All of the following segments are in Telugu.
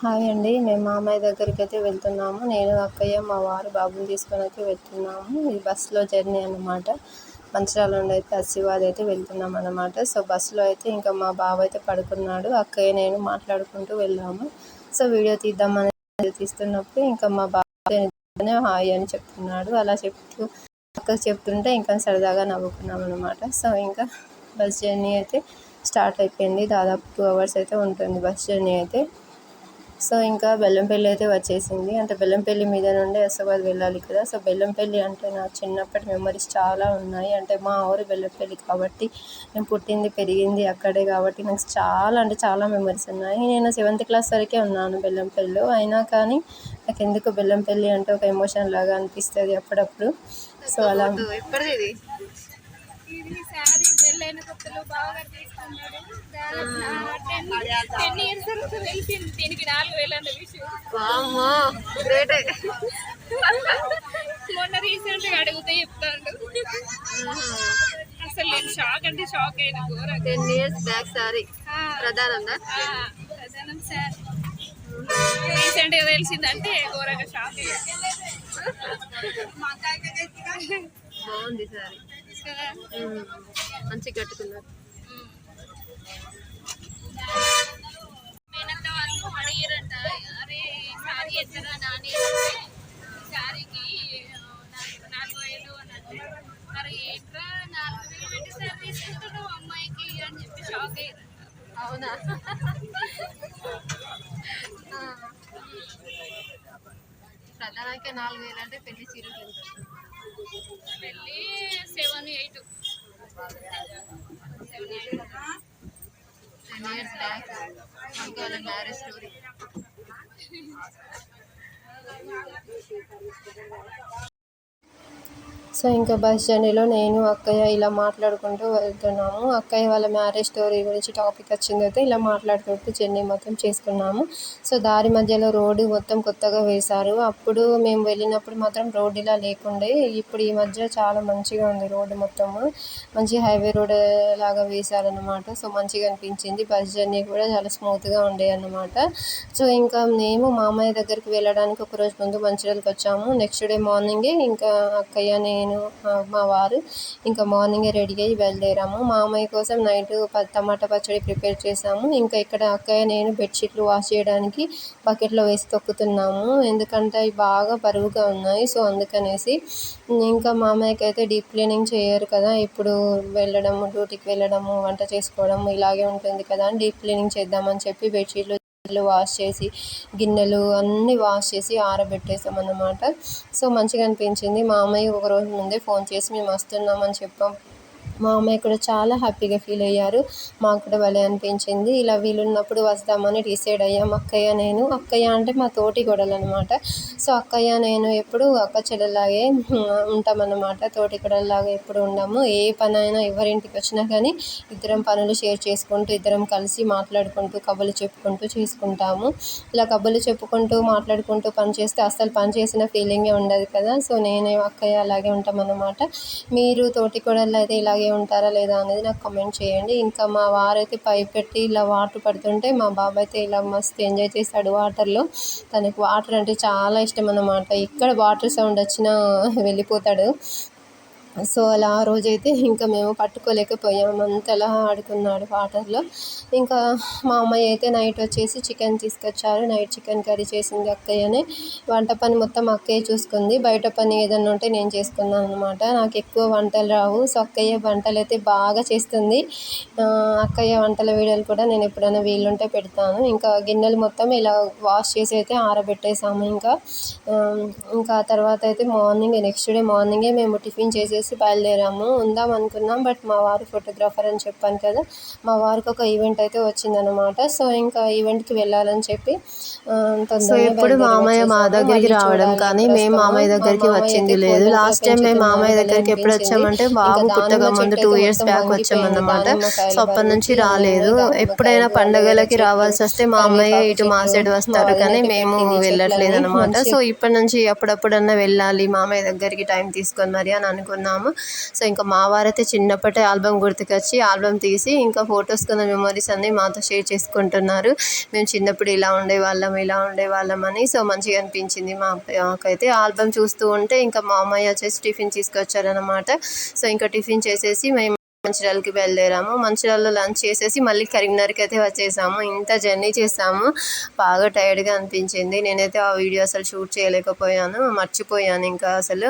హాయ్ అండి. మేము మామయ్య దగ్గరికి అయితే వెళ్తున్నాము. నేను అక్కయ్య మా వారు బాబుని తీసుకొని అయితే వెళ్తున్నాము. ఇది బస్సులో జర్నీ అన్నమాట. మంచిర్యాల నుండి అయితే ఆసిఫాబాద్ అయితే వెళ్తున్నాం అన్నమాట. సో బస్సులో అయితే ఇంకా మా బాబు అయితే పడుకున్నాడు. అక్కయ్య నేను మాట్లాడుకుంటూ వెళ్ళాము. సో వీడియో తీద్దామని తీస్తున్నప్పుడు ఇంకా మా బాబు హాయ్ అని చెప్తున్నాడు. అలా చెప్తూ అక్కకి చెప్తుంటే ఇంకా సరదాగా నవ్వుకున్నాం అనమాట సో ఇంకా బస్ జర్నీ అయితే స్టార్ట్ అయిపోయింది. దాదాపు టూ అవర్స్ అయితే ఉంటుంది బస్ జర్నీ అయితే. సో ఇంకా బెల్లంపల్లి అయితే వచ్చేసింది. అంటే బెల్లంపల్లి మీద నుండి హైదరాబాద్ వెళ్ళాలి కదా. సో బెల్లంపల్లి అంటే నా చిన్నప్పటి మెమరీస్ చాలా ఉన్నాయి. అంటే మా ఊరు బెల్లంపల్లి కాబట్టి నేను పుట్టింది పెరిగింది అక్కడే కాబట్టి నాకు చాలా అంటే చాలా మెమరీస్ ఉన్నాయి. నేను సెవెంత్ క్లాస్ వరకే ఉన్నాను బెల్లంపల్లిలో. అయినా కానీ నాకు ఎందుకు బెల్లంపల్లి అంటే ఒక ఎమోషన్ లాగా అనిపిస్తుంది అప్పుడప్పుడు. సో అలా ఇది శారీ పెళ్ళైన కొత్తలో బాగా తీసుకున్నాడు టెన్ టెన్ ఇయర్స్ వరకు తెలిసింది దీనికి నాలుగు వేలు అన్న విషయం వామ్మో గ్రేటే మొన్న రీసెంట్గా అడిగితే చెప్తాడు. అసలు నేను షాక్ అంటే షాక్ అయిన టెన్ ఇయర్స్ బ్యాక్ సారీ ప్రధానంగా? ప్రధానం సార్. రీసెంట్గా తెలిసిందంటే ఘోరంగా షాక్ అయ్యా. బాగుంది సారీ. మంచిగా కట్టుకున్నారు. అవునా? ప్రధానానికి నాలుగు వేలు అంటే పెళ్ళి చీరలు ఎంత టెన్ ఇయర్స్ బ్యాక్ ఇంకా వాళ్ళ మ్యారేజ్ స్టోరీ సో ఇంకా బస్ జర్నీలో నేను అక్కయ్య ఇలా మాట్లాడుకుంటూ వెళ్తున్నాము. అక్కయ్య వాళ్ళ మ్యారేజ్ స్టోరీ గురించి టాపిక్ వచ్చింది అయితే ఇలా మాట్లాడుకుంటూ జర్నీ మొత్తం చేసుకున్నాము. సో దారి మధ్యలో రోడ్డు మొత్తం కొత్తగా వేశారు. అప్పుడు మేము వెళ్ళినప్పుడు మాత్రం రోడ్డు ఇలా లేకుండే. ఇప్పుడు ఈ మధ్య చాలా మంచిగా ఉంది రోడ్డు మొత్తము మంచి హైవే రోడ్ లాగా వేశారనమాట సో మంచిగా అనిపించింది. బస్ జర్నీ కూడా చాలా స్మూత్గా ఉండే అన్నమాట. సో ఇంకా మేము మామయ్య దగ్గరికి వెళ్ళడానికి ఒక రోజు ముందు మంచిర్యాలకు వచ్చాము. నెక్స్ట్ డే మార్నింగే ఇంకా అక్కయ్య నేను నేను మా వారు ఇంకా మార్నింగే రెడీ అయ్యి బయలుదేరాము. మామయ్య కోసం నైట్ టమాటా పచ్చడి ప్రిపేర్ చేసాము ఇంకా ఇక్కడ అక్కయ్య నేను బెడ్షీట్లు వాష్ చేయడానికి బకెట్లో వేసి తొక్కుతున్నాము. ఎందుకంటే అవి బాగా బరువుగా ఉన్నాయి. సో అందుకనేసి ఇంకా మామయ్యకి అయితే డీప్ క్లీనింగ్ చేయరు కదా. ఇప్పుడు వెళ్ళడము డ్యూటీకి వెళ్ళడము వంట చేసుకోవడం ఇలాగే ఉంటుంది కదా అని డీప్ క్లీనింగ్ చేద్దామని చెప్పి బెడ్షీట్లు గిన్నెలు వాష్ చేసి గిన్నెలు అన్నీ వాష్ చేసి ఆరబెట్టేసాం అన్నమాట. సో మంచిగా అనిపించింది. మా అమ్మాయి ఒక రోజు ముందే ఫోన్ చేసి మేము వస్తున్నామని చెప్పాం. మా అమ్మాయి కూడా చాలా హ్యాపీగా ఫీల్ అయ్యారు. మాకు కూడా భలే అనిపించింది. ఇలా వీలున్నప్పుడు వస్తామని డిసైడ్ అయ్యాం. అక్కయ్య నేను. అక్కయ్య అంటే మా తోటి గొడవలు అనమాట సో అక్కయ్య నేను ఎప్పుడు అక్క చెల్లెలాగే ఉంటామన్నమాట. తోటి గొడవలాగా ఎప్పుడు ఉండము. ఏ పని అయినా ఎవరింటికి వచ్చినా కానీ ఇద్దరం పనులు షేర్ చేసుకుంటూ ఇద్దరం కలిసి మాట్లాడుకుంటూ కబుర్లు చెప్పుకుంటూ చేసుకుంటాము. ఇలా కబుర్లు చెప్పుకుంటూ మాట్లాడుకుంటూ పని చేస్తే అస్సలు పని చేసిన ఫీలింగే ఉండదు కదా. సో నేను అక్కయ్య అలాగే ఉంటామన్నమాట. మీరు తోటి గొడవలు అయితే ఇలాగే ఉంటారా లేదా అనేది నాకు కమెంట్ చేయండి. ఇంకా మా వారైతే పైప్ పెట్టి ఇలా వాటర్ పడుతుంటే మా బాబాయ్ అయితే ఇలా మస్తు ఎంజాయ్ చేశాడు వాటర్లో తనకు వాటర్ అంటే చాలా ఇష్టం అన్నమాట. ఇక్కడ వాటర్ సౌండ్ వచ్చినా వెళ్ళిపోతాడు. సో అలా ఆ రోజైతే ఇంకా మేము పట్టుకోలేకపోయాము అంతలా ఆడుకున్నాడు వాటర్లో. ఇంకా మా అమ్మాయి అయితే నైట్ వచ్చేసి చికెన్ తీసుకొచ్చారు. నైట్ చికెన్ కర్రీ చేసింది అక్కయ్యనే. వంట పని మొత్తం అక్కయ్య చూసుకుంది. బయట పని ఏదన్నా ఉంటే నేను చేసుకున్నాను అనమాట నాకు ఎక్కువ వంటలు రావు. సో అక్కయ్య వంటలు అయితే బాగా చేస్తుంది. అక్కయ్య వంటల వీడియోలు కూడా నేను ఎప్పుడైనా వీలుంటే పెడతాను. ఇంకా గిన్నెలు మొత్తం ఇలా వాష్ చేసి అయితే ఆరబెట్టేసాము ఇంకా. ఇంకా తర్వాత అయితే మార్నింగ్ నెక్స్ట్ డే మార్నింగే మేము టిఫిన్ చేసేసి బయలుదేరాము. ఉందాం అనుకున్నాం బట్ మా వారు ఫోటోగ్రాఫర్ అని చెప్పాను కదా మా వారికి ఒక ఈవెంట్ అయితే వచ్చిందనమాట సో ఇంకా ఈవెంట్కి వెళ్ళాలని చెప్పి సో ఎప్పుడు మామయ్య మా. దగ్గరికి రావడం కానీ మేము. మామయ్య దగ్గరికి వచ్చింది లేదు. లాస్ట్ టైం మేము మామయ్య దగ్గరికి ఎప్పుడు. వచ్చామంటే బాబు పుట్టక ముందు టూ ఇయర్స్ బ్యాక్. వచ్చామన్నమాట సో అప్పటి నుంచి రాలేదు. ఎప్పుడైనా పండగలకి రావాల్సి వస్తే మా అమ్మయ్య కరివేపాకు ఇటు మా సైడ్ వస్తారు కానీ మేము వెళ్ళట్లేదు అనమాట సో ఇప్పటి నుంచి అప్పుడప్పుడన్నా వెళ్ళాలి మామయ్య దగ్గరికి టైం తీసుకొని మరి అని అనుకున్నాం. చేసుకున్నాము సో ఇంకా మా వారైతే చిన్నప్పటి ఆల్బమ్ గుర్తుకొచ్చి ఆల్బమ్ తీసి ఇంకా ఫొటోస్ కింద మెమరీస్ అన్నీ మాతో షేర్ చేసుకుంటున్నారు. మేము చిన్నప్పుడు ఇలా ఉండేవాళ్ళం ఇలా ఉండేవాళ్ళం అని. సో మంచిగా అనిపించింది మా మాకైతే. ఆల్బమ్ చూస్తూ ఉంటే ఇంకా మా అమ్మాయి వచ్చేసి టిఫిన్ తీసుకొచ్చారనమాట సో ఇంకా టిఫిన్ చేసేసి మేము మంచిర్యాలకి బయలుదేరాము. మంచిర్యాలలో లంచ్ చేసేసి మళ్ళీ కరీంనగర్కి అయితే వచ్చేసాము. ఇంత జర్నీ చేసాము. బాగా టైర్డ్గా అనిపించింది. నేనైతే ఆ వీడియో అసలు షూట్ చేయలేకపోయాను. మర్చిపోయాను ఇంకా అసలు.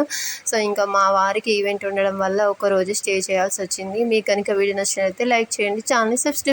సో ఇంకా మా వారికి ఈవెంట్ ఉండడం వల్ల ఒక రోజు స్టే చేయాల్సి వచ్చింది. మీకు కనుక వీడియో నచ్చినట్లయితే లైక్ చేయండి. Channel subscribe